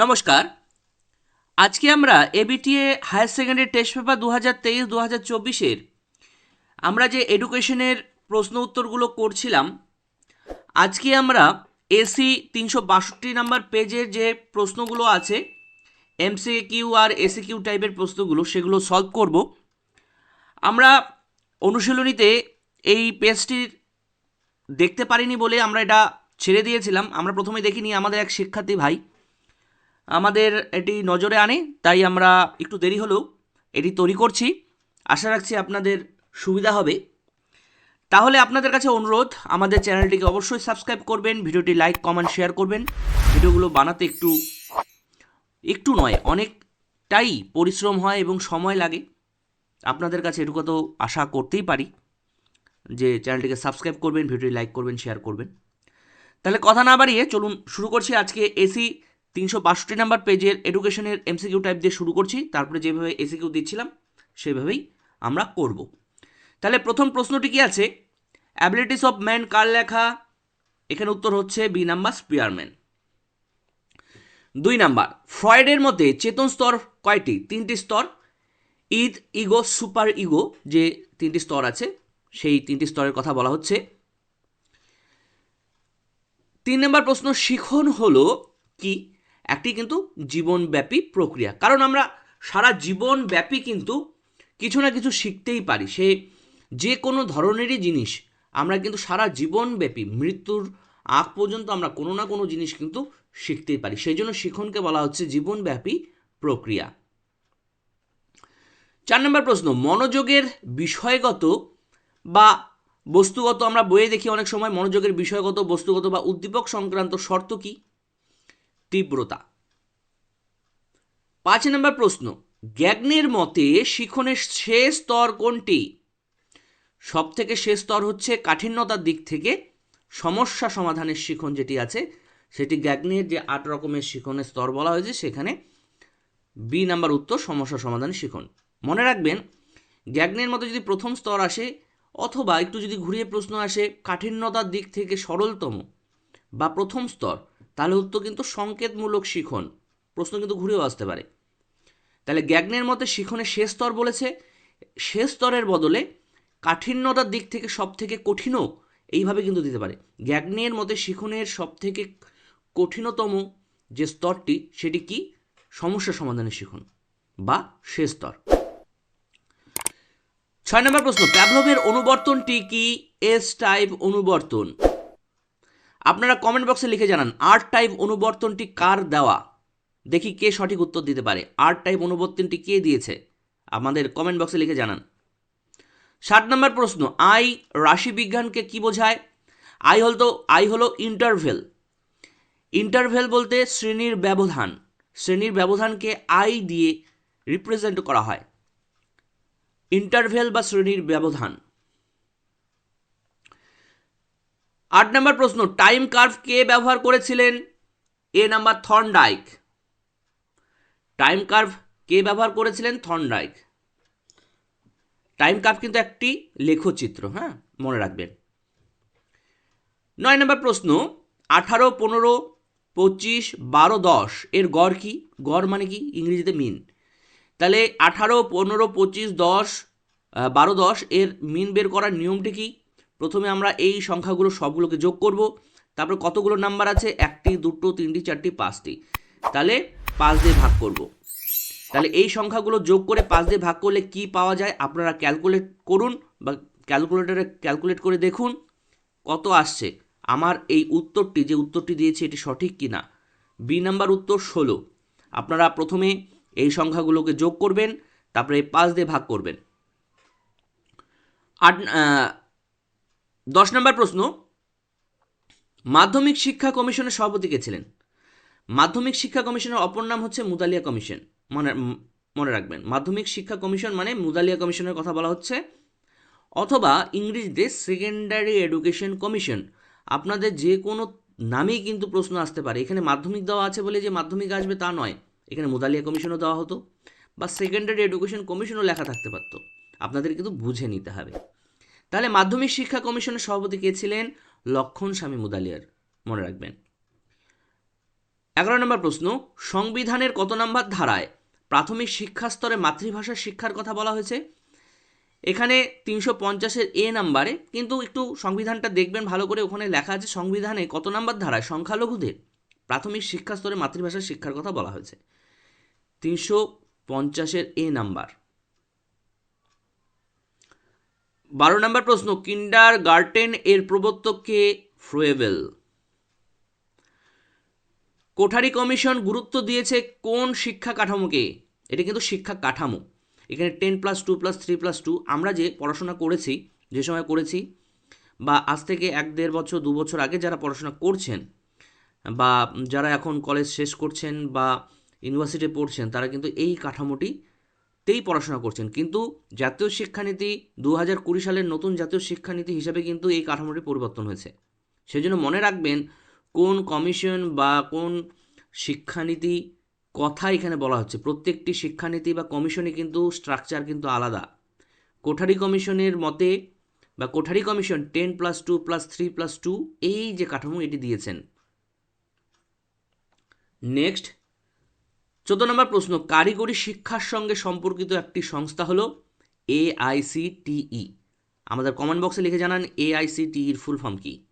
নমস্কার। আজকে আমরা ABTA higher secondary test paper দু হাজার তেইশ দু হাজার চব্বিশের আমরা যে এডুকেশনের প্রশ্ন উত্তরগুলো করছিলাম, আজকে আমরা এসি তিনশো বাষট্টি নাম্বার পেজের যে প্রশ্নগুলো আছে এমসি কিউ আর এসি কিউ টাইপের প্রশ্নগুলো, সেগুলো সলভ করব। আমরা অনুশীলনীতে এই পেজটির দেখতে পারিনি বলে আমরা এটা ছেড়ে দিয়েছিলাম। আমরা প্রথমে দেখিনি, আমাদের এক শিক্ষার্থী ভাই আমাদের এটি নজরে আনে, তাই আমরা একটু দেরি হলেও এটি তৈরি করছি। আশা রাখছি আপনাদের সুবিধা হবে। তাহলে আপনাদের কাছে অনুরোধ, আমাদের চ্যানেলটিকে অবশ্যই সাবস্ক্রাইব করবেন, ভিডিওটি লাইক, কমেন্ট, শেয়ার করবেন। ভিডিওগুলো বানাতে একটু একটু নয়, অনেকটাই পরিশ্রম হয় এবং সময় লাগে। আপনাদের কাছে এটুকু তো আশা করতেই পারি যে চ্যানেলটিকে সাবস্ক্রাইব করবেন, ভিডিওটি লাইক করবেন, শেয়ার করবেন। তাহলে কথা না বাড়িয়ে চলুন শুরু করছি আজকে এসি তিনশো বাষট্টি নাম্বার পেজের এডুকেশনের এমসিকিউ টাইপ দিয়ে শুরু করছি, তারপরে যেভাবে এসিকিউ দিচ্ছিলাম, সেভাবেই আমরা করব। তাহলে প্রথম প্রশ্নটি কি আছে? অ্যাবিলিটিস অফ ম্যান কার লেখা? এখানে উত্তর হচ্ছে বি নাম্বার স্পিয়ারম্যান দুই নাম্বার, ফ্রয়েডের মধ্যে চেতন স্তর কয়টি? তিনটি স্তর। ইদ, ইগো, সুপার ইগো, যে তিনটি স্তর আছে, সেই তিনটি স্তরের কথা বলা হচ্ছে। তিন নম্বর প্রশ্ন শিখন হলো কি? একটি কিন্তু জীবনব্যাপী প্রক্রিয়া। কারণ আমরা সারা জীবনব্যাপী কিন্তু কিছু না কিছু শিখতেই পারি। সে যে কোনো ধরনেরই জিনিস আমরা কিন্তু সারা জীবনব্যাপী মৃত্যুর আগ পর্যন্ত আমরা কোনো না কোনো জিনিস কিন্তু শিখতেই পারি। সেই জন্য শিখনকে বলা হচ্ছে জীবনব্যাপী প্রক্রিয়া। চার নম্বর প্রশ্ন, মনোযোগের বিষয়গত বা বস্তুগত আমরা বইয়ে দেখি অনেক সময় মনোযোগের বিষয়গত, বস্তুগত বা উদ্দীপক সংক্রান্ত শর্ত কি? তীব্রতা। পাঁচ নম্বর প্রশ্ন, গ্যাগনের মতে শিখনের শেষ স্তর কোনটি? সব থেকে শেষ স্তর হচ্ছে কাঠিন্যতার দিক থেকে সমস্যা সমাধানের শিখন যেটি আছে, সেটি গ্যাগনের যে আট রকমের শিখনের স্তর বলা হয়েছে, সেখানে বি নাম্বার উত্তর সমস্যা সমাধানের শিখন। মনে রাখবেন, গ্যাগনের মতো যদি প্রথম স্তর আসে, অথবা একটু যদি ঘুরিয়ে প্রশ্ন আসে, কাঠিন্যতার দিক থেকে সরলতম বা প্রথম স্তর তাহলে উত্তর কিন্তু সংকেতমূলক শিখন। প্রশ্ন কিন্তু ঘুরেও আসতে পারে। তাহলে গ্যাগনের মতে শিখনের শেষ স্তর বলেছে। শেষ স্তরের বদলে কাঠিন্যতার দিক থেকে সব থেকে কঠিনও এইভাবে কিন্তু দিতে পারে। গ্যাগনের মতে শিখনের সব থেকে কঠিনতম যে স্তরটি, সেটি কি? সমস্যা সমাধানের শিখন বা শেষ স্তর। ছয় নম্বর প্রশ্ন, প্যাভলভের অনুবর্তনটি কি? এস টাইপ অনুবর্তন। আপনারা কমেন্ট বক্সে লিখে জানান আর টাইপ অনুবর্তনটি কার দেওয়া? দেখি কে সঠিক উত্তর দিতে পারে। আর টাইপ অনুবর্তনটি কে দিয়েছে? আমাদের কমেন্ট বক্সে লিখে জানান। ষাট নম্বর প্রশ্ন আই রাশিবিজ্ঞানকে কি বোঝায়? আই হল তো আই হলো ইন্টারভেল ইন্টারভেল বলতে শ্রেণির ব্যবধান। শ্রেণির ব্যবধানকে আই দিয়ে রিপ্রেজেন্ট করা হয়। ইন্টারভেল বা শ্রেণির ব্যবধান। আট নম্বর প্রশ্ন টাইম কার্ভ কে ব্যবহার করেছিলেন? A number Thorndike time curve কে ব্যবহার করেছিলেন? থর্নডাইক টাইম কার্ভ কিন্তু একটি লেখচিত্র হ্যাঁ? মনে রাখবেন। নয় নম্বর প্রশ্ন, আঠারো, পনেরো, পঁচিশ, বারো, দশ, এর গড় কি? গড় মানে কি? ইংরেজিতে মিন তাহলে আঠারো, পনেরো, পঁচিশ, দশ বারো, দশ, এর মিন বের করার নিয়মটি কি? প্রথমে আমরা এই সংখ্যাগুলো সবগুলোকে যোগ করব, তারপর কতগুলো নাম্বার আছে? একটি, দুটো, তিনটি, চারটি, পাঁচটি। তাহলে পাঁচ দিয়ে ভাগ করব। তাহলে এই সংখ্যাগুলো যোগ করে পাঁচ দিয়ে ভাগ করলে কি পাওয়া যায়? আপনারা ক্যালকুলেট করুন বা ক্যালকুলেটরে ক্যালকুলেট করে দেখুন কত আসছে। আমার এই উত্তরটি, যে উত্তরটি দিয়েছি এটি সঠিক কি না? বি নাম্বার উত্তর ষোলো। আপনারা প্রথমে এই সংখ্যাগুলোকে যোগ করবেন, তারপরে পাঁচ দিয়ে ভাগ করবেন। আট দশ নম্বর প্রশ্ন, মাধ্যমিক শিক্ষা কমিশনের সভাপতি কে ছিলেন? মাধ্যমিক শিক্ষা কমিশনের অপর নাম হচ্ছে মুদালিয়া কমিশন। মনে মনে রাখবেন, মাধ্যমিক শিক্ষা কমিশন মানে মুদালিয়া কমিশনের কথা বলা হচ্ছে, অথবা ইংরেজিতে সেকেন্ডারি এডুকেশন কমিশন। আপনাদের যে কোনো নামেই কিন্তু প্রশ্ন আসতে পারে। এখানে মাধ্যমিক দেওয়া আছে বলে যে মাধ্যমিক আসবে তা নয়। এখানে মুদালিয়া কমিশনও দেওয়া হতো, বা সেকেন্ডারি এডুকেশন কমিশনও লেখা থাকতে পারতো। আপনাদের কিন্তু বুঝে নিতে হবে। তাহলে মাধ্যমিক শিক্ষা কমিশনের সভাপতি কে ছিলেন লক্ষণ স্বামী মুদালিয়ার? মনে রাখবেন। এগারো নম্বর প্রশ্ন, সংবিধানের কত নম্বর ধারায় প্রাথমিক শিক্ষা স্তরে মাতৃভাষা শিক্ষার কথা বলা হয়েছে? এখানে তিনশো পঞ্চাশের এ নাম্বারে, কিন্তু একটু সংবিধানটা দেখবেন, ভালো করে ওখানে লেখা আছে সংবিধানে কত নাম্বার ধারায় সংখ্যালঘুদের প্রাথমিক শিক্ষা স্তরে মাতৃভাষা শিক্ষার কথা বলা হয়েছে। তিনশো পঞ্চাশের এ নাম্বার। বারো নম্বর প্রশ্ন কিন্ডার গার্টেন এর প্রবর্তক কে? ফ্রোয়েবেল কোঠারি কমিশন গুরুত্ব দিয়েছে কোন শিক্ষা কাঠামোকে এটা কিন্তু শিক্ষা কাঠামো। এখানে ten plus two plus three plus two, আমরা যে পড়াশোনা করেছি, যে সময় করেছি, বা আজ থেকে এক দেড় বছর, দু বছর আগে যারা পড়াশোনা করছেন, বা যারা এখন কলেজ শেষ করছেন, বা ইউনিভার্সিটি পড়ছেন, তারা কিন্তু এই কাঠামোটি তেই পড়াশোনা করছেন। কিন্তু জাতীয় শিক্ষানীতি দু হাজার কুড়ি সালের নতুন জাতীয় শিক্ষানীতি হিসাবে কিন্তু এই কাঠামোটি পরিবর্তন হয়েছে। সেজন্য মনে রাখবেন, কোন কমিশন বা কোন শিক্ষানীতি কথা এখানে বলা হচ্ছে। প্রত্যেকটি শিক্ষানীতি বা কমিশনে কিন্তু স্ট্রাকচার কিন্তু আলাদা। কোঠারি কমিশনের মতে বা Kothari commission ten plus two plus three plus two এই যে কাঠামো এটি দিয়েছেন। নেক্সট চোদ্দ নম্বর প্রশ্ন, কারিগরি শিক্ষার সঙ্গে সম্পর্কিত একটি সংস্থা হলো এআইসিটিই আমাদের কমেন্ট বক্সে লিখে জানান এআইসিটিইর ফুল ফর্ম কি?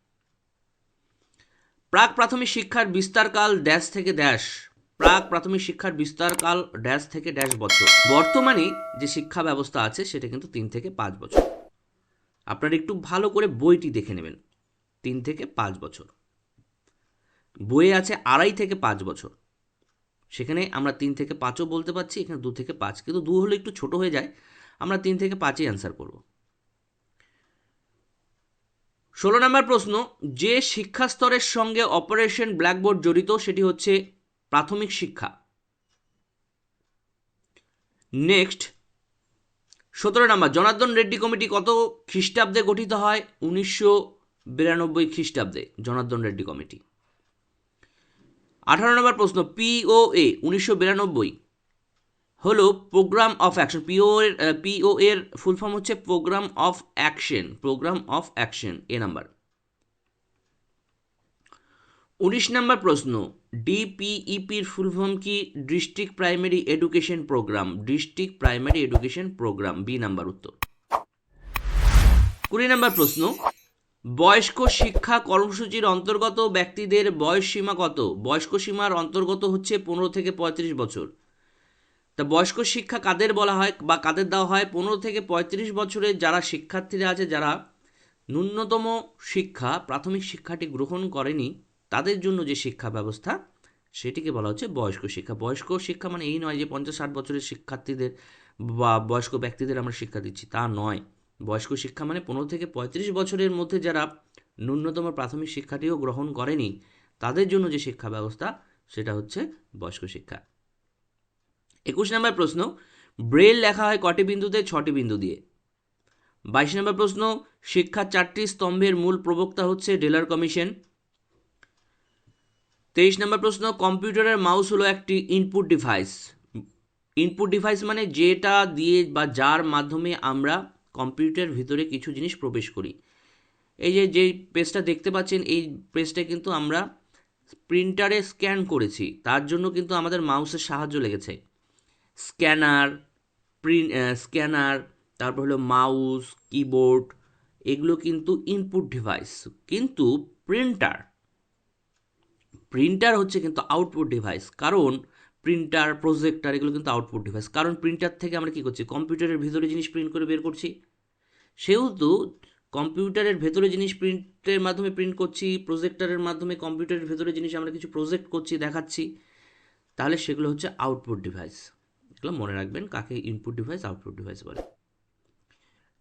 প্রাক প্রাথমিক শিক্ষার বিস্তারকাল ড্যাশ থেকে ড্যাশ প্রাক প্রাথমিক শিক্ষার বিস্তারকাল ড্যাশ থেকে ড্যাশ বছর। বর্তমানে যে শিক্ষা ব্যবস্থা আছে, সেটা কিন্তু তিন থেকে পাঁচ বছর। আপনারা একটু ভালো করে বইটি দেখে নেবেন। তিন থেকে পাঁচ বছর। বইয়ে আছে আড়াই থেকে পাঁচ বছর। সেখানে আমরা তিন থেকে পাঁচও বলতে পারছি, এখানে দু থেকে পাঁচ। কিন্তু দু হলে একটু ছোট হয়ে যায়। আমরা তিন থেকে পাঁচই অ্যান্সার করব। ষোলো নম্বর প্রশ্ন, যে শিক্ষা স্তরের সঙ্গে অপারেশন ব্ল্যাকবোর্ড জড়িত, সেটি হচ্ছে প্রাথমিক শিক্ষা। নেক্সট সতেরো নম্বর, জনার্দন রেড্ডি কমিটি কত খ্রিস্টাব্দে গঠিত হয়? উনিশশো বিরানব্বই খ্রিস্টাব্দে, জনার্দন রেড্ডি কমিটি। আঠারো নম্বর প্রশ্ন পিওএ উনিশশো বিরানব্বই। হলো প্রোগ্রাম অফ অ্যাকশন পিও এর পিও এর ফুল ফর্ম হচ্ছে programme of action programme of action A number উনিশ নম্বর প্রশ্ন ডিপিইপির ফুল ফর্ম কি? District primary education programme district primary education programme B number উত্তর। কুড়ি নম্বর প্রশ্ন বয়স্ক শিক্ষা কর্মসূচির অন্তর্গত ব্যক্তিদের বয়স সীমা কত? বয়স্ক সীমার অন্তর্গত হচ্ছে পনেরো থেকে পঁয়ত্রিশ বছর। তা বয়স্ক শিক্ষা কাদের বলা হয় বা কাদের দেওয়া হয়? পনেরো থেকে পঁয়ত্রিশ বছরের যারা শিক্ষার্থীরা আছে, যারা ন্যূনতম শিক্ষা, প্রাথমিক শিক্ষাটি গ্রহণ করেনি, তাদের জন্য যে শিক্ষা ব্যবস্থা, সেটিকে বলা হচ্ছে বয়স্ক শিক্ষা। বয়স্ক শিক্ষা মানে এই নয় যে পঞ্চাশ ষাট বছরের শিক্ষার্থীদের বা বয়স্ক ব্যক্তিদের আমরা শিক্ষা দিচ্ছি, তা নয়। বয়স্ক শিক্ষা মানে পনেরো থেকে পঁয়ত্রিশ বছরের মধ্যে যারা ন্যূনতম প্রাথমিক শিক্ষাটিও গ্রহণ করেনি, তাদের জন্য যে শিক্ষা ব্যবস্থা, সেটা হচ্ছে বয়স্ক শিক্ষা। একুশ নম্বর প্রশ্ন, ব্রেল লেখা হয় কটি বিন্দুতে, ছটি বিন্দু দিয়ে? বাইশ নম্বর প্রশ্ন শিক্ষার চারটি স্তম্ভের মূল প্রবক্তা হচ্ছে ডেলার কমিশন। তেইশ নম্বর প্রশ্ন, কম্পিউটারের মাউস হলো একটি ইনপুট ডিভাইস। ইনপুট ডিভাইস মানে যেটা দিয়ে বা যার মাধ্যমে আমরা কম্পিউটার ভিতরে কিছু জিনিস প্রবেশ করি। এই যে যে পেজটা দেখতে পাচ্ছেন, এই পেজটা কিন্তু আমরা প্রিন্টারে স্ক্যান করেছি। তার জন্য কিন্তু আমাদের মাউসের সাহায্য লেগেছে। স্ক্যানার প্রিন্ট স্ক্যানার তারপর হলো মাউস কিবোর্ড এগুলো কিন্তু ইনপুট ডিভাইস কিন্তু প্রিন্টার প্রিন্টার হচ্ছে কিন্তু আউটপুট ডিভাইস কারণ প্রিন্টার প্রজেক্টার এগুলো কিন্তু আউটপুট ডিভাইস কারণ প্রিন্টার থেকে আমরা কী করছি? কম্পিউটারের ভিতরে জিনিস প্রিন্ট করে বের করছি। সেহেতু কম্পিউটারের ভেতরে জিনিস প্রিন্টের মাধ্যমে প্রিন্ট করছি প্রজেক্টারের মাধ্যমে কম্পিউটারের ভেতরে জিনিস আমরা কিছু প্রজেক্ট করছি, দেখাচ্ছি, তাহলে সেগুলো হচ্ছে আউটপুট ডিভাইস এগুলো মনে রাখবেন কাকে ইনপুট ডিভাইস আউটপুট ডিভাইস বলে।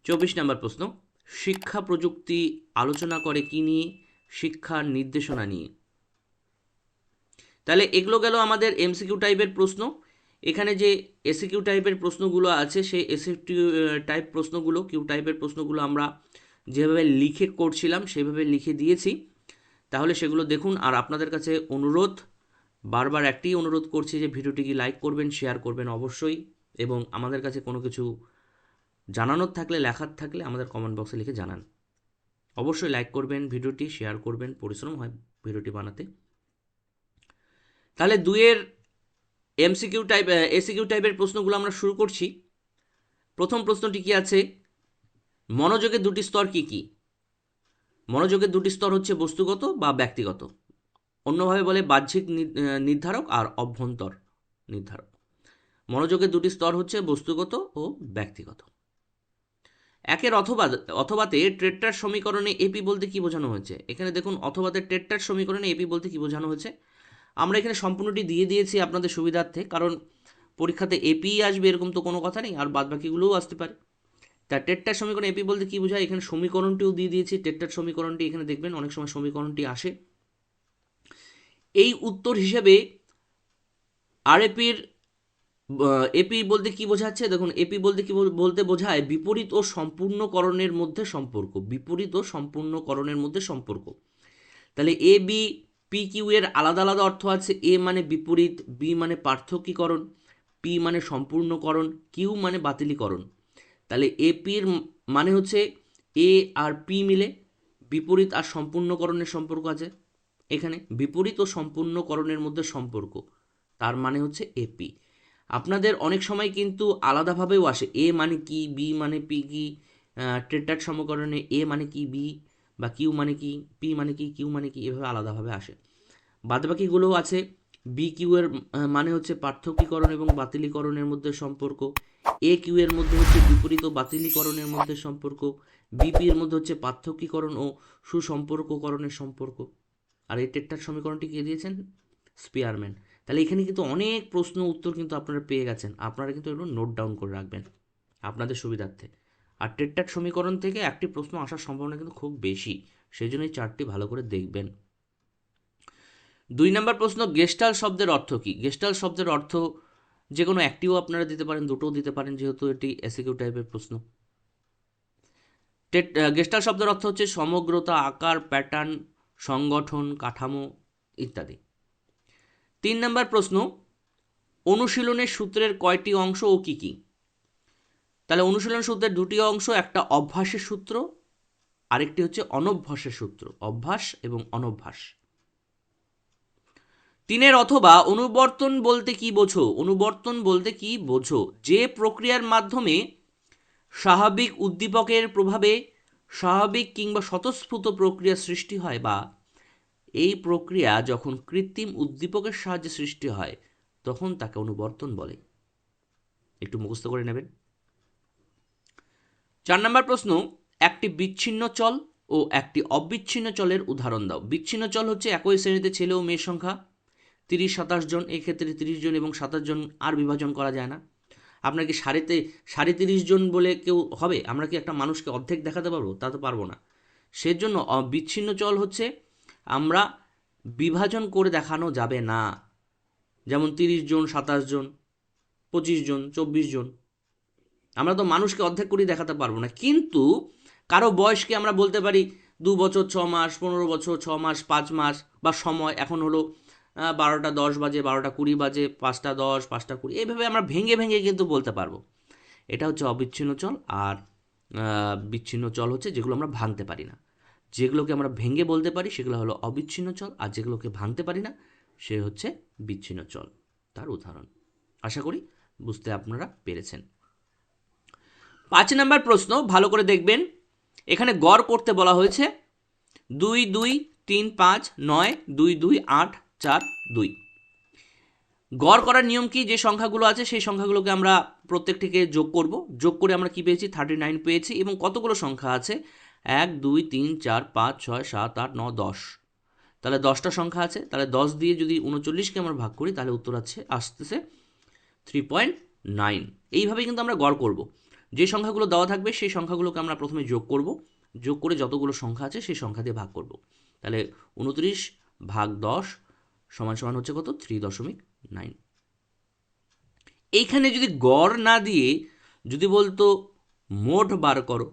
চব্বিশ নম্বর প্রশ্ন, শিক্ষা প্রযুক্তি আলোচনা করে কি নিয়ে? শিক্ষার নির্দেশনা নিয়ে। তাহলে এগুলো গেল আমাদের এমসিকিউ টাইপের প্রশ্ন। এখানে যে এসিকিউ টাইপের প্রশ্নগুলো আছে, সেই এসিকিউ টাইপ প্রশ্নগুলো কিউ টাইপের প্রশ্নগুলো আমরা যেভাবে লিখে করছিলাম, সেভাবে লিখে দিয়েছি। তাহলে সেগুলো দেখুন, আর আপনাদের কাছে অনুরোধ, বারবার একটি অনুরোধ করছি যে ভিডিওটিকে লাইক করবেন শেয়ার করবেন অবশ্যই, এবং আমাদের কাছে কোনো কিছু জানানোর থাকলে, লেখার থাকলে আমাদের কমেন্ট বক্সে লিখে জানান। অবশ্যই লাইক করবেন, ভিডিওটি শেয়ার করবেন, পরিশ্রম হয় ভিডিওটি বানাতে। তাহলে দুইয়ের এমসিকিউ টাইপ এসিকিউ টাইপের প্রশ্নগুলো আমরা শুরু করছি। প্রথম প্রশ্নটি কি আছে? মনোযোগের দুটি স্তর কি কি? মনোযোগের দুটি স্তর হচ্ছে বস্তুগত বা ব্যক্তিগত। অন্যভাবে বলে বাহ্যিক নির্ধারক আর অভ্যন্তর নির্ধারক। মনোযোগের দুটি স্তর হচ্ছে বস্তুগত ও ব্যক্তিগত। একের অথবা, অথবাতে ট্রেট্টার সমীকরণে এপি বলতে কি বোঝানো হয়েছে? এখানে দেখুন, অথবাতে ট্রেট্টার সমীকরণে এপি বলতে কি বোঝানো হয়েছে? আমরা এখানে সম্পূর্ণটি দিয়ে দিয়েছি আপনাদের সুবিধার্থে, কারণ পরীক্ষাতে এপি আসবে এরকম তো কোনো কথা নেই, আর বাদ বাকিগুলোও আসতে পারে। তা টেট্টার সমীকরণ এপি বলতে কি বোঝায়? এখানে সমীকরণটিও দিয়ে দিয়েছি, টেট্টার সমীকরণটি এখানে দেখবেন, অনেক সময় সমীকরণটি আসে। এই উত্তর হিসেবে আরএপির এপি বলতে কি বোঝাচ্ছে? দেখুন এপি বলতে কি বলতে বোঝায় বিপরীত ও সম্পূর্ণকরণের মধ্যে সম্পর্ক, বিপরীত ও সম্পূর্ণকরণের মধ্যে সম্পর্ক। তাহলে এ বি পি কিউ এর আলাদা আলাদা অর্থ আছে এ মানে বিপরীত বি মানে পার্থক্যীকরণ পি মানে সম্পূর্ণকরণ কিউ মানে বাতিলীকরণ। তাহলে এপির মানে হচ্ছে এ আর পি মিলে বিপরীত আর সম্পূর্ণকরণের সম্পর্ক আছে এখানে, বিপরীত ও সম্পূর্ণকরণের মধ্যে সম্পর্ক, তার মানে হচ্ছে এপি আপনাদের অনেক সময় কিন্তু আলাদাভাবেও আসে এ মানে কি বি মানে পি কি টেটার সমকরণে এ মানে কি বি বা কিউ মানে কি, পি মানে কি, কিউ মানে কি, এভাবে আলাদাভাবে আসে। বাদবাকিগুলোও আছে। বি কিউ এর মানে হচ্ছে পার্থক্যীকরণ এবং বাতিলীকরণের মধ্যে সম্পর্ক। এ কিউ এর মধ্যে হচ্ছে বিপরীত ও বাতিলীকরণের মধ্যে সম্পর্ক। বিপি এর মধ্যে হচ্ছে পার্থক্যীকরণ ও সুসম্পর্ককরণের সম্পর্ক। আর এই টেট্টার সমীকরণটি কে দিয়েছেন? স্পিয়ারম্যান। তাহলে এখানে কিন্তু অনেক প্রশ্ন উত্তর কিন্তু আপনারা পেয়ে গেছেন। আপনারা কিন্তু এগুলো নোট ডাউন করে রাখবেন। আপনাদের সুবিধার্থে। আর টেট্টার সমীকরণ থেকে একটি প্রশ্ন আসার সম্ভাবনা কিন্তু খুব বেশি। সেই জন্য এই চারটি ভালো করে দেখবেন। দুই নম্বর প্রশ্ন গেস্টাল শব্দের অর্থ কি? গেস্টাল শব্দের অর্থ যে কোনো একটিও আপনারা দিতে পারেন, দুটোও দিতে পারেন, যেহেতু এটি এসিকিউ টাইপের প্রশ্ন। গেস্টাল শব্দের অর্থ হচ্ছে সমগ্রতা, আকার প্যাটার্ন সংগঠন, কাঠামো ইত্যাদি। তিন নম্বর প্রশ্ন, অনুশীলনের সূত্রের কয়টি অংশ ও কি কি? তাহলে অনুশীলন সূত্রের দুটি অংশ, একটা অভ্যাসের সূত্র, আরেকটি হচ্ছে অনভ্যাসের সূত্র, অভ্যাস এবং অনভ্যাস। তিনের অথবা, অনুবর্তন বলতে কি বোঝো? অনুবর্তন বলতে কি বোঝো? যে প্রক্রিয়ার মাধ্যমে স্বাভাবিক উদ্দীপকের প্রভাবে স্বাভাবিক কিংবা স্বতঃস্ফূর্ত প্রক্রিয়া সৃষ্টি হয় বা এই প্রক্রিয়া যখন কৃত্রিম উদ্দীপকের সাহায্যে সৃষ্টি হয়, তখন তাকে অনুবর্তন বলে। একটু মুখস্থ করে নেবেন। চার নম্বর প্রশ্ন, একটি বিচ্ছিন্ন চল ও একটি অবিচ্ছিন্ন চলের উদাহরণ দাও। বিচ্ছিন্ন চল হচ্ছে একই শ্রেণীতে ছেলে ও মেয়ের সংখ্যা। তিরিশ, সাতাশ জন এক্ষেত্রে তিরিশ জন এবং সাতাশ জন আর বিভাজন করা যায় না। আপনার কি সাড়েতে সাড়ে তিরিশ জন বলে কেউ হবে? আমরা কি একটা মানুষকে অর্ধেক দেখাতে পারব? তা তো পারব না। সেজন্য বিচ্ছিন্ন চল হচ্ছে, আমরা বিভাজন করে দেখানো যাবে না। যেমন তিরিশ জন, সাতাশ জন, পঁচিশ জন, চব্বিশ জন। আমরা তো মানুষকে অর্ধেক করেই দেখাতে পারব না। কিন্তু কারও বয়সকে আমরা বলতে পারি দু বছর, ছ মাস, পনেরো বছর, ছ মাস, পাঁচ মাস বা সময়। এখন হলো বারোটা দশ বাজে, বারোটা কুড়ি বাজে, পাঁচটা দশ, পাঁচটা কুড়ি। এইভাবে আমরা ভেঙে ভেঙে কিন্তু বলতে পারব। এটা হচ্ছে অবিচ্ছিন্ন চল আর বিচ্ছিন্ন চল হচ্ছে যেগুলো আমরা ভাঙতে পারি না। যেগুলোকে আমরা ভেঙে বলতে পারি সেগুলো হলো অবিচ্ছিন্ন চল আর যেগুলোকে ভাঙতে পারি না সে হচ্ছে বিচ্ছিন্ন চল। তার উদাহরণ। আশা করি বুঝতে আপনারা পেরেছেন। পাঁচ নম্বর প্রশ্ন, ভালো করে দেখবেন। এখানে গড় করতে বলা হয়েছে দুই দুই, তিন, পাঁচ, নয়, দুই দুই, আট, চার, দুই। গড় করার নিয়ম কি? যে সংখ্যাগুলো আছে, সেই সংখ্যাগুলোকে আমরা প্রত্যেকটিকে যোগ করব। যোগ করে আমরা কি পেয়েছি? থার্টি নাইন পেয়েছি এবং কতগুলো সংখ্যা আছে? এক, দুই, তিন, চার, পাঁচ, ছয়, সাত, আট ন দশ। তাহলে দশটা সংখ্যা আছে। তাহলে দশ দিয়ে যদি উনচল্লিশকে আমরা ভাগ করি, তাহলে উত্তর আছে, আসতেছে থ্রি পয়েন্ট নাইন এইভাবেই কিন্তু আমরা গড় করব। যে সংখ্যাগুলো দেওয়া থাকবে, সেই সংখ্যাগুলোকে আমরা প্রথমে যোগ করব। যোগ করে যতগুলো সংখ্যা আছে, সেই সংখ্যা দিয়ে ভাগ করব। তাহলে উনত্রিশ ভাগ দশ সমান সমান হচ্ছে কত? থ্রি দশমিক নাইন। এইখানে যদি গড় না দিয়ে যদি বলতো মোট বার করো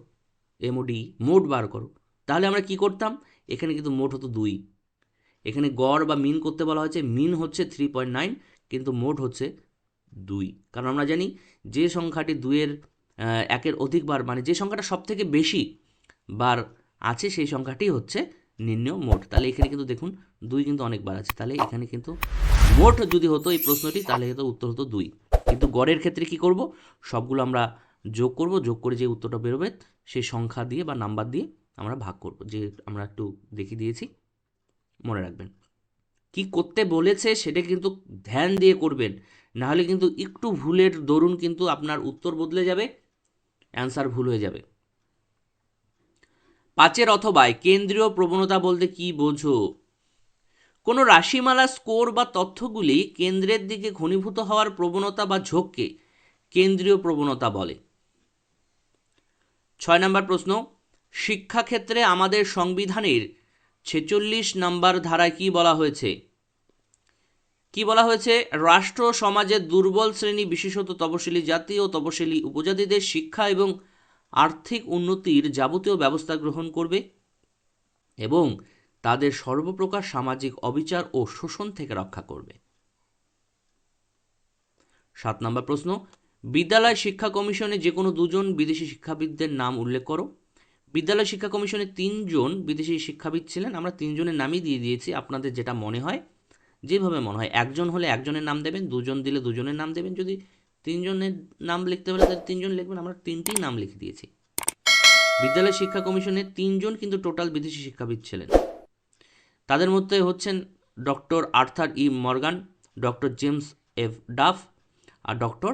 এমওডি মোট বার করো, তাহলে আমরা কি করতাম? এখানে কিন্তু মোট হতো দুই। এখানে গড় বা মিন করতে বলা হয়েছে, মিন হচ্ছে থ্রি পয়েন্ট নাইন, কিন্তু মোট হচ্ছে দুই। কারণ আমরা জানি যে সংখ্যাটি দুইয়ের একের অধিকবার মানে যে সংখ্যাটা সব থেকে বেশি বার আছে, সেই সংখ্যাটি হচ্ছে নির্ণয় মোট। তাহলে এখানে কিন্তু দেখুন, দুই কিন্তু অনেকবার আছে। তাহলে এখানে কিন্তু মোট যদি হতো এই প্রশ্নটি, তাহলে হতো উত্তর হতো দুই। কিন্তু গড়ের ক্ষেত্রে কি করব? সবগুলো আমরা যোগ করব, যোগ করে যে উত্তরটা বেরোবে সেই সংখ্যা দিয়ে বা নাম্বার দিয়ে আমরা ভাগ করব। যে আমরা একটু দেখিয়ে দিয়েছি, মনে রাখবেন। কি করতে বলেছে সেটা কিন্তু ধ্যান দিয়ে করবেন। নাহলে কিন্তু একটু ভুলের দরুন কিন্তু আপনার উত্তর বদলে যাবে। অ্যান্সার ভুল হয়ে যাবে। পাঁচের অথবায় কেন্দ্রীয় প্রবণতা বলতে কি বোঝো? কোনো রাশিমালা স্কোর বা তথ্যগুলি কেন্দ্রের দিকে ঘনীভূত হওয়ার প্রবণতা বা ঝোঁককে কেন্দ্রীয় প্রবণতা বলে। ছয় নম্বর প্রশ্ন, শিক্ষাক্ষেত্রে আমাদের সংবিধানের ছেচল্লিশ নম্বর ধারায় কি বলা হয়েছে? কি বলা হয়েছে? রাষ্ট্র সমাজের দুর্বল শ্রেণি বিশেষত তপশিলি জাতি ও তপশিলি উপজাতিদের শিক্ষা এবং আর্থিক উন্নতির যাবতীয় ব্যবস্থা গ্রহণ করবে এবং তাদের সর্বপ্রকার সামাজিক অবিচার ও শোষণ থেকে রক্ষা করবে। সাত নম্বর প্রশ্ন, বিদ্যালয় শিক্ষা কমিশনে যে কোনো দুজন বিদেশি শিক্ষাবিদদের নাম উল্লেখ করো। বিদ্যালয় শিক্ষা কমিশনে তিনজন বিদেশি শিক্ষাবিদ ছিলেন। আমরা তিনজনের নামই দিয়ে দিয়েছি, আপনাদের যেটা মনে হয়। যেভাবে মনে হয়। একজন হলে একজনের নাম দেবেন, দুজন দিলে দুজনের নাম দেবেন। যদি তিনজনের নাম লিখতে পারে, তাহলে তিনজন লিখবেন। আমরা তিনটেই নাম লিখে দিয়েছি। বিদ্যালয় শিক্ষা কমিশনের তিনজন কিন্তু টোটাল বিদেশি শিক্ষাবিদ ছিলেন। তাদের মধ্যে হচ্ছেন doctor Arthur E Morgan, doctor James F Duff আর ডক্টর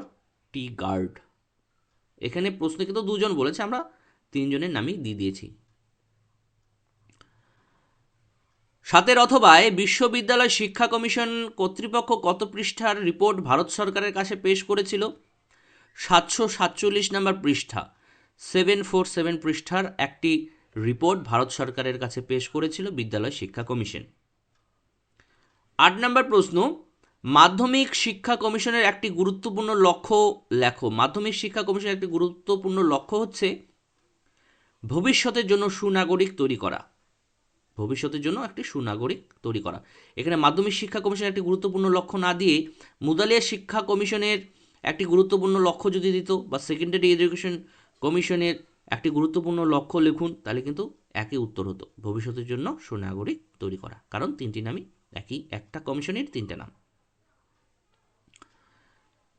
টি গার্ড। এখানে প্রশ্ন কিন্তু দুজন বলেছে, আমরা তিনজনের নামই দিয়ে দিয়েছি। সাতের অথবায় বিশ্ববিদ্যালয় শিক্ষা কমিশন কর্তৃপক্ষ কত পৃষ্ঠার রিপোর্ট ভারত সরকারের কাছে পেশ করেছিল। সাতশো সাতচল্লিশ নম্বর পৃষ্ঠা, সেভেন ফোর সেভেন পৃষ্ঠার একটি রিপোর্ট ভারত সরকারের কাছে পেশ করেছিল বিদ্যালয় শিক্ষা কমিশন। আট নম্বর প্রশ্ন, মাধ্যমিক শিক্ষা কমিশনের একটি গুরুত্বপূর্ণ লক্ষ্য লেখো। মাধ্যমিক শিক্ষা কমিশনের একটি গুরুত্বপূর্ণ লক্ষ্য হচ্ছে ভবিষ্যতের জন্য সুনাগরিক তৈরি করা। ভবিষ্যতের জন্য একটি সুনাগরিক তৈরি করা। এখানে মাধ্যমিক শিক্ষা কমিশনের একটি গুরুত্বপূর্ণ লক্ষ্য না দিয়ে মুদালিয়া শিক্ষা কমিশনের একটি গুরুত্বপূর্ণ লক্ষ্য যদি দিত বা সেকেন্ডারি এডুকেশন কমিশনের একটি গুরুত্বপূর্ণ লক্ষ্য লিখুন, তাহলে কিন্তু একই উত্তর হতো। ভবিষ্যতের জন্য সুনাগরিক তৈরি করা। কারণ তিনটি নামই একই, একটা কমিশনের তিনটে নাম।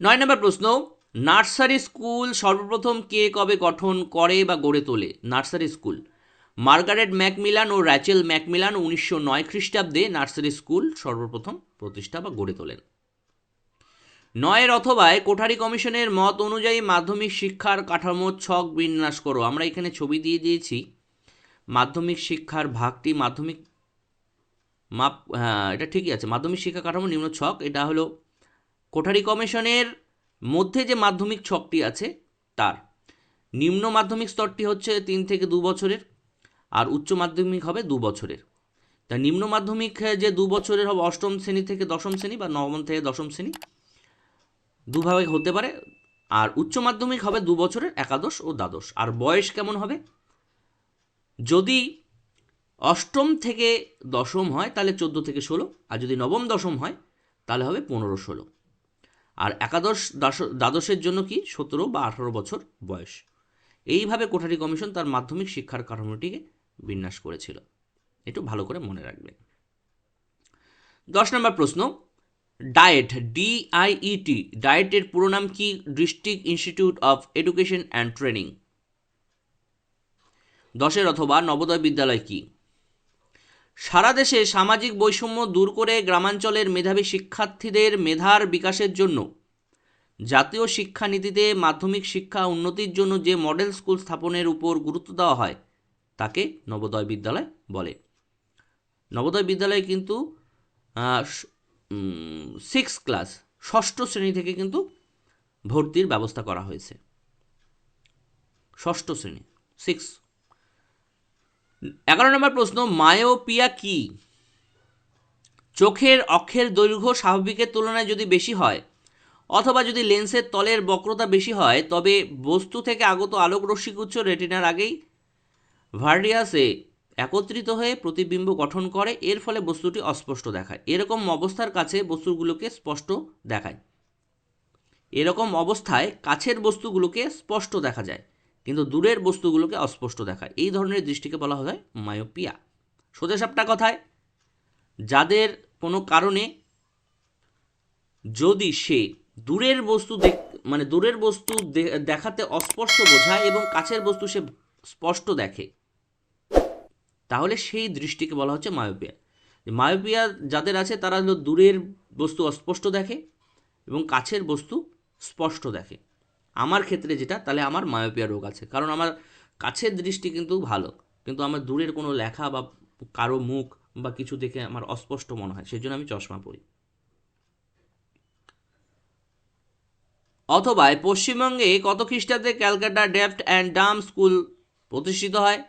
নয় নম্বর প্রশ্ন, নার্সারি স্কুল সর্বপ্রথম কে কবে গঠন করে বা গড়ে তোলে? Nursery school. মার্গারেট ম্যাকমিলান ও র্যাচেল ম্যাকমিলান উনিশশো নয় খ্রিস্টাব্দে নার্সারি স্কুল সর্বপ্রথম প্রতিষ্ঠা বা গড়ে তোলেন। নয়ের অথবায় কোঠারি কমিশনের মত অনুযায়ী মাধ্যমিক শিক্ষার কাঠামো ছক বিন্যাস করো। আমরা এখানে ছবি দিয়ে দিয়েছি। মাধ্যমিক শিক্ষার ভাগটি মাধ্যমিক মাপ হ্যাঁ এটা ঠিকই আছে। মাধ্যমিক শিক্ষা কাঠামো নিম্ন ছক। এটা হলো কোঠারি কমিশনের মধ্যে যে মাধ্যমিক ছকটি আছে, তার। নিম্ন মাধ্যমিক স্তরটি হচ্ছে তিন থেকে দু বছরের। আর উচ্চ মাধ্যমিক হবে দু বছরের। তা নিম্ন মাধ্যমিক যে দু বছরের হবে অষ্টম শ্রেণি থেকে দশম শ্রেণি বা নবম থেকে দশম শ্রেণি, দুভাবে হতে পারে। আর উচ্চ মাধ্যমিক হবে দু বছরের একাদশ ও দ্বাদশ। আর বয়স কেমন হবে? যদি অষ্টম থেকে দশম হয়, তাহলে চোদ্দ থেকে ষোলো। আর যদি নবম দশম হয়, তাহলে হবে পনেরো ষোলো। আর একাদশ দ্বাদশ- দ্বাদশের জন্য কি? সতেরো বা আঠারো বছর বয়স। এইভাবে কোঠারি কমিশন তার মাধ্যমিক শিক্ষার কাঠামোটিকে বিন্যাস করেছিল। একটু ভালো করে মনে রাখবেন দশ নম্বর প্রশ্ন, ডায়েট ডিআইইটি ডায়েটের পুরো নাম কি? District institute of education and training. দশের অথবা নবোদয় বিদ্যালয় কি? সারা দেশে সামাজিক বৈষম্য দূর করে গ্রামাঞ্চলের মেধাবী শিক্ষার্থীদের মেধার বিকাশের জন্য, জাতীয় শিক্ষানীতিতে মাধ্যমিক শিক্ষা উন্নতির জন্য যে মডেল স্কুল স্থাপনের উপর গুরুত্ব দেওয়া হয় তাকে নবোদয় বিদ্যালয় বলে। নবোদয় বিদ্যালয় কিন্তু সিক্স ক্লাস ষষ্ঠ শ্রেণি থেকে কিন্তু ভর্তির ব্যবস্থা করা হয়েছে। ষষ্ঠ শ্রেণি সিক্স এগারো নম্বর প্রশ্ন, মায়োপিয়া কি? চোখের অক্ষের দৈর্ঘ্য স্বাভাবিকের তুলনায় যদি বেশি হয়, অথবা যদি লেন্সের তলের বক্রতা বেশি হয়, তবে বস্তু থেকে আগত আলোক রশ্মিগুচ্ছ রেটিনার আগেই ভার্ডিয়াসে একত্রিত হয়ে প্রতিবিম্ব গঠন করে, এর ফলে বস্তুটি অস্পষ্ট দেখায়। এরকম অবস্থার কাছে বস্তুগুলোকে স্পষ্ট দেখায়। এরকম অবস্থায় কাছের বস্তুগুলোকে স্পষ্ট দেখা যায়, কিন্তু দূরের বস্তুগুলোকে অস্পষ্ট দেখায়। এই ধরনের দৃষ্টিকে বলা হয় মায়োপিয়া। সোজা সাপটা কথায়, যাদের কোনো কারণে যদি সে দূরের বস্তু দেখ মানে দূরের বস্তু দেখাতে অস্পষ্ট বোঝায় এবং কাছের বস্তু সে স্পষ্ট দেখে। তাহলে সেই দৃষ্টিকে বলা হচ্ছে মায়োপিয়া। মায়োপিয়া যাদের আছে, তারা হলো দূরের বস্তু অস্পষ্ট দেখে এবং কাছের বস্তু স্পষ্ট দেখে। আমার ক্ষেত্রে যেটা, তাহলে আমার মায়োপিয়া রোগ আছে। কারণ আমার কাছের দৃষ্টি কিন্তু ভালো, কিন্তু আমার দূরের কোনো লেখা বা কারও মুখ বা কিছু দেখে আমার অস্পষ্ট মনে হয় সেই জন্য আমি চশমা পরি। অথবা পশ্চিমবঙ্গে কত খ্রিস্টাব্দে Calcutta deaf and dumb school প্রতিষ্ঠিত হয়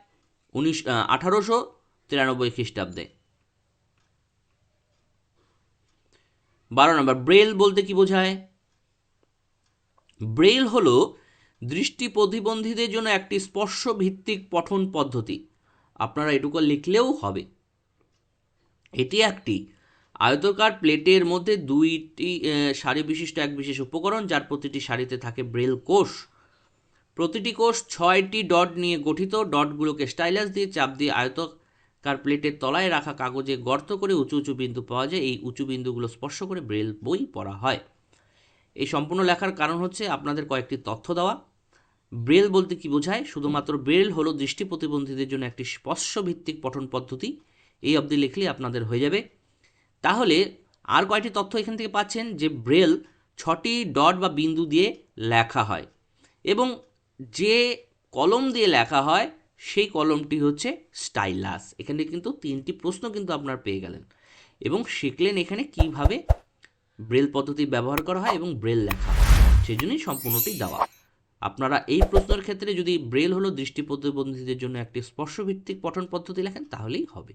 উনিশ আঠারোশো তিরানব্বই খ্রিস্টাব্দে। বারো নম্বর, ব্রেল বলতে কি বোঝায়? ব্রেল হলো দৃষ্টি প্রতিবন্ধীদের জন্য একটি স্পর্শ ভিত্তিক পঠন পদ্ধতি। আপনারা এটুকু লিখলেও হবে। এটি একটি আয়তকার প্লেটের মধ্যে দুইটি সারি বিশিষ্ট এক বিশেষ উপকরণ, যার প্রতিটি সারিতে থাকে ব্রেল কোষ। প্রতিটি কোষ ছয়টি ডট নিয়ে গঠিত। ডটগুলোকে স্টাইলাস দিয়ে চাপ দিয়ে আয়তকার প্লেটের তলায় রাখা কাগজে গর্ত করে উঁচু উঁচু বিন্দু পাওয়া যায়। এই উঁচু বিন্দুগুলো স্পর্শ করে ব্রেল বই পড়া হয়। এই সম্পূর্ণ লেখার কারণ হচ্ছে আপনাদের কয়েকটি তথ্য দেওয়া। ব্রেল বলতে কি বোঝায়? শুধুমাত্র ব্রেল হলো দৃষ্টি প্রতিবন্ধীদের জন্য একটি স্পর্শ ভিত্তিক পঠন পদ্ধতি। এই অবধি লিখলে আপনাদের হয়ে যাবে। তাহলে আর কয়টি তথ্য এখান থেকে পাচ্ছেন? যে ব্রেল ছটি ডট বা বিন্দু দিয়ে লেখা হয়। এবং যে কলম দিয়ে লেখা হয়, সেই কলমটি হচ্ছে স্টাইলাস। এখানে কিন্তু তিনটি প্রশ্ন কিন্তু আপনার পেয়ে গেলেন। এবং শিখলেন এখানে কীভাবে ব্রেল পদ্ধতি ব্যবহার করা হয় এবং ব্রেল লেখা সেই জন্যই সম্পূর্ণটি দেওয়া। আপনারা এই প্রশ্নের ক্ষেত্রে যদি ব্রেল হলো দৃষ্টি প্রতিবন্ধীদের জন্য একটি স্পর্শভিত্তিক পঠন পদ্ধতি লেখেন, তাহলেই হবে।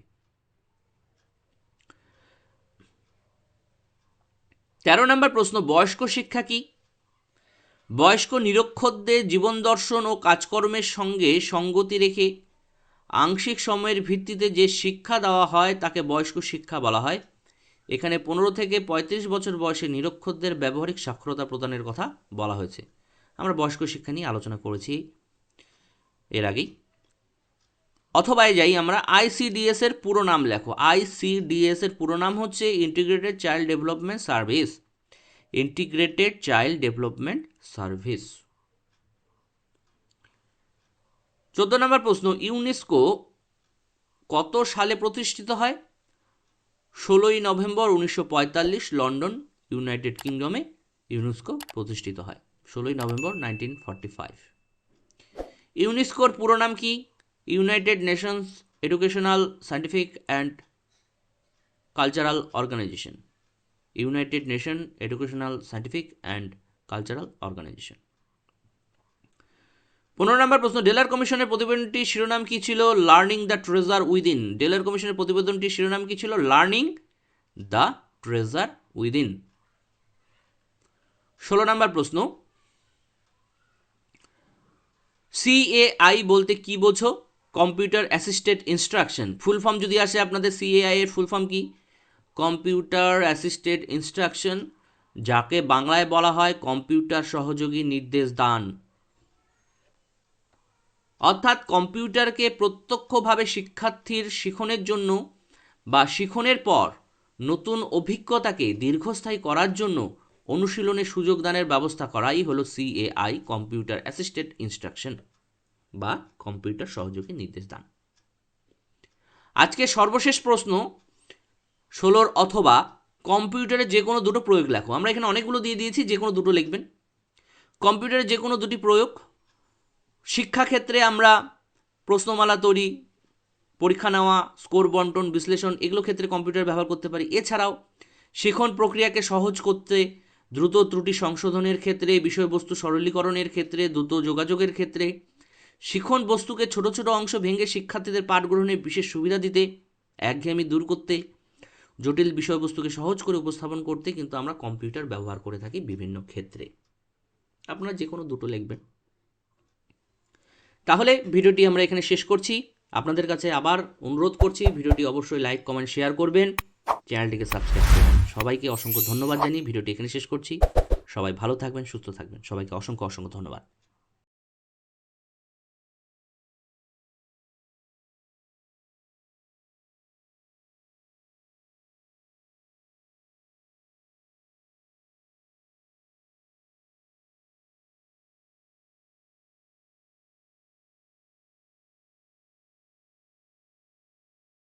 তেরো নম্বর প্রশ্ন, বয়স্ক শিক্ষা কি? বয়স্ক নিরক্ষরদের জীবন দর্শন ও কাজকর্মের সঙ্গে সঙ্গতি রেখে আংশিক সময়ের ভিত্তিতে যে শিক্ষা দেওয়া হয় তাকে বয়স্ক শিক্ষা বলা হয়। এখানে পনেরো থেকে পঁয়ত্রিশ বছর বয়সে নিরক্ষরদের ব্যবহারিক সাক্ষরতা প্রদানের কথা বলা হয়েছে। আমরা বয়স্ক শিক্ষা নিয়ে আলোচনা করেছি এর আগেই। অথবা যাই, আমরা আইসিডিএস এর পুরো নাম লেখো। আইসিডিএস এর পুরো নাম হচ্ছে integrated child development service integrated child development service চোদ্দ নম্বর প্রশ্ন ইউনেস্কো কত সালে প্রতিষ্ঠিত হয়? ষোলোই নভেম্বর উনিশশো পঁয়তাল্লিশ লন্ডন, ইউনাইটেড কিংডমে ইউনেস্কো প্রতিষ্ঠিত হয়। ষোলোই নভেম্বর নাইনটিন ফর্টি ফাইভ। ইউনেস্কোর পুরো নাম কি? United Nations educational scientific and cultural organisation United Nation educational scientific and cultural organisation পনেরো নম্বর প্রশ্ন, ডেলার কমিশনের প্রতিবেদনটি শিরোনাম কি ছিল? Learning the treasure within Delors কমিশনের প্রতিবেদনটি শিরোনাম কি ছিল? লার্নিং দ্য ট্রেজার উইদিন ষোলো নম্বর প্রশ্ন সিএআই বলতে কি বোঝো? Computer assisted instruction full form যদি আসে আপনাদের সিএআই এর ফুল ফর্ম কি? কম্পিউটার অ্যাসিস্টেড ইনস্ট্রাকশন, যাকে বাংলায় বলা হয় কম্পিউটার সহযোগী নির্দেশ দান। অর্থাৎ কম্পিউটারকে প্রত্যক্ষভাবে শিক্ষার্থীর শিখনের জন্য বা শিখনের পর নতুন অভিজ্ঞতাকে দীর্ঘস্থায়ী করার জন্য অনুশীলনের সুযোগ দানের ব্যবস্থা করাই হলো সিএআই কম্পিউটার অ্যাসিস্টেড ইনস্ট্রাকশন বা কম্পিউটার সহযোগী নির্দেশ দান। আজকে সর্বশেষ প্রশ্ন ষোলোর অথবা কম্পিউটারে যে কোনো দুটো প্রয়োগ লেখো। আমরা এখানে অনেকগুলো দিয়ে দিয়েছি, যে কোনো দুটো লিখবেন। কম্পিউটারে যে কোনো দুটি প্রয়োগ, শিক্ষাক্ষেত্রে আমরা প্রশ্নমালা তৈরি, পরীক্ষা নেওয়া, স্কোর বন্টন, বিশ্লেষণ, এগুলো ক্ষেত্রে কম্পিউটার ব্যবহার করতে পারি। এছাড়াও শিখন প্রক্রিয়াকে সহজ করতে, দ্রুত ত্রুটি সংশোধনের ক্ষেত্রে, বিষয়বস্তু সরলীকরণের ক্ষেত্রে, দ্রুত যোগাযোগের ক্ষেত্রে, শিখন বস্তুকে ছোট ছোট অংশ ভেঙে শিক্ষার্থীদের পাঠ গ্রহণে বিশেষ সুবিধা দিতে, একঘেয়েমি দূর করতে জটিল বিষয়বস্তুকে সহজ করে উপস্থাপন করতে কিন্তু আমরা কম্পিউটার ব্যবহার করে থাকি বিভিন্ন ক্ষেত্রে। আপনারা যে কোনো দুটো লিখবেন। তাহলে ভিডিওটি আমরা এখানে শেষ করছি। আপনাদের কাছে আবার অনুরোধ করছি, ভিডিওটি অবশ্যই লাইক, কমেন্ট, শেয়ার করবেন। চ্যানেলটিকে সাবস্ক্রাইব করবেন। সবাইকে অসংখ্য ধন্যবাদ জানিয়ে ভিডিওটি এখানে শেষ করছি। সবাই ভালো থাকবেন, সুস্থ থাকবেন। সবাইকে অসংখ্য অসংখ্য ধন্যবাদ।